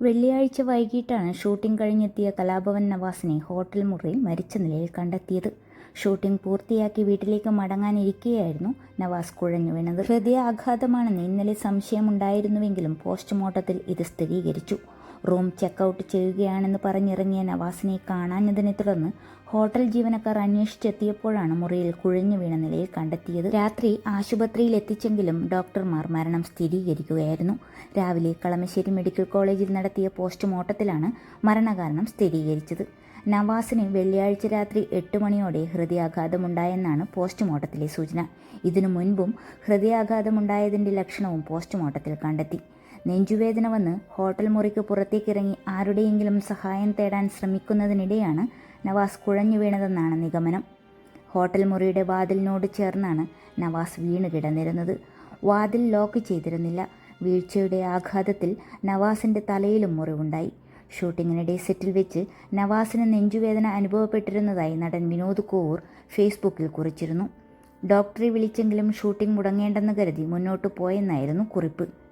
വെള്ളിയാഴ്ച വൈകിട്ടാണ് ഷൂട്ടിംഗ് കഴിഞ്ഞെത്തിയ കലാഭവൻ നവാസിനെ ഹോട്ടൽ മുറിയിൽ മരിച്ച നിലയിൽ കണ്ടെത്തിയത്. ഷൂട്ടിംഗ് പൂർത്തിയാക്കി വീട്ടിലേക്ക് മടങ്ങാനിരിക്കെയായിരുന്നു നവാസ് കുഴഞ്ഞു വീണത്. ഹൃദയാഘാതമാണെന്ന് ഇന്നലെ സംശയമുണ്ടായിരുന്നുവെങ്കിലും പോസ്റ്റ്മോർട്ടത്തിൽ ഇത് സ്ഥിരീകരിച്ചു. റൂം ചെക്കൗട്ട് ചെയ്യുകയാണെന്ന് പറഞ്ഞിറങ്ങിയ നവാസിനെ കാണാഞ്ഞതിനെ തുടർന്ന് ഹോട്ടൽ ജീവനക്കാർ അന്വേഷിച്ചെത്തിയപ്പോഴാണ് മുറിയിൽ കുഴഞ്ഞു വീണ നിലയിൽ കണ്ടെത്തിയത്. രാത്രി ആശുപത്രിയിൽ എത്തിച്ചെങ്കിലും ഡോക്ടർമാർ മരണം സ്ഥിരീകരിക്കുകയായിരുന്നു. രാവിലെ കളമശ്ശേരി മെഡിക്കൽ കോളേജിൽ നടത്തിയ പോസ്റ്റ്മോർട്ടത്തിലാണ് മരണകാരണം സ്ഥിരീകരിച്ചത്. നവാസിന് വെള്ളിയാഴ്ച രാത്രി എട്ട് മണിയോടെ ഹൃദയാഘാതമുണ്ടായെന്നാണ് പോസ്റ്റ്മോർട്ടത്തിലെ സൂചന. ഇതിനു മുൻപും ഹൃദയാഘാതമുണ്ടായതിന്റെ ലക്ഷണവും പോസ്റ്റ്മോർട്ടത്തിൽ കണ്ടെത്തി. നെഞ്ചുവേദന വന്ന് ഹോട്ടൽ മുറിക്ക് പുറത്തേക്കിറങ്ങി ആരുടെയെങ്കിലും സഹായം തേടാൻ ശ്രമിക്കുന്നതിനിടെയാണ് നവാസ് കുഴഞ്ഞു വീണതെന്നാണ് നിഗമനം. ഹോട്ടൽ മുറിയുടെ വാതിലിനോട് ചേർന്നാണ് നവാസ് വീണ് കിടന്നിരുന്നത്. വാതിൽ ലോക്ക് ചെയ്തിരുന്നില്ല. വീഴ്ചയുടെ ആഘാതത്തിൽ നവാസിന്റെ തലയിലും മുറിവുണ്ടായി. ഷൂട്ടിങ്ങിനിടെ സെറ്റിൽ വെച്ച് നവാസിന് നെഞ്ചുവേദന അനുഭവപ്പെട്ടിരുന്നതായി നടൻ വിനോദ് കോവൂർ ഫേസ്ബുക്കിൽ കുറിച്ചിരുന്നു. ഡോക്ടറെ വിളിച്ചെങ്കിലും ഷൂട്ടിംഗ് മുടങ്ങേണ്ടെന്ന് കരുതി മുന്നോട്ട് പോയെന്നായിരുന്നു കുറിപ്പ്.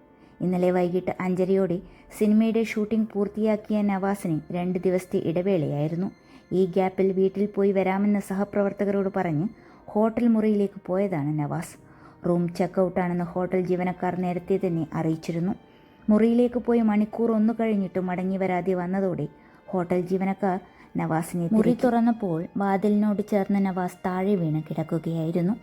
ഇന്നലെ വൈകിട്ട് അഞ്ചരയോടെ സിനിമയുടെ ഷൂട്ടിംഗ് പൂർത്തിയാക്കിയ നവാസിന് രണ്ട് ദിവസത്തെ ഇടവേളയായിരുന്നു. ഈ ഗ്യാപ്പിൽ വീട്ടിൽ പോയി വരാമെന്ന് സഹപ്രവർത്തകരോട് പറഞ്ഞ് ഹോട്ടൽ മുറിയിലേക്ക് പോയതാണ് നവാസ്. റൂം ചെക്കൗട്ടാണെന്ന് ഹോട്ടൽ ജീവനക്കാർ നേരത്തെ തന്നെ അറിയിച്ചിരുന്നു. മുറിയിലേക്ക് പോയി മണിക്കൂർ ഒന്നു കഴിഞ്ഞിട്ട് മടങ്ങി വരാതെ വന്നതോടെ ഹോട്ടൽ ജീവനക്കാർ നവാസിനെ മുറി തുറന്നപ്പോൾ വാതിലിനോട് ചേർന്ന് നവാസ് താഴെ വീണ് കിടക്കുകയായിരുന്നു.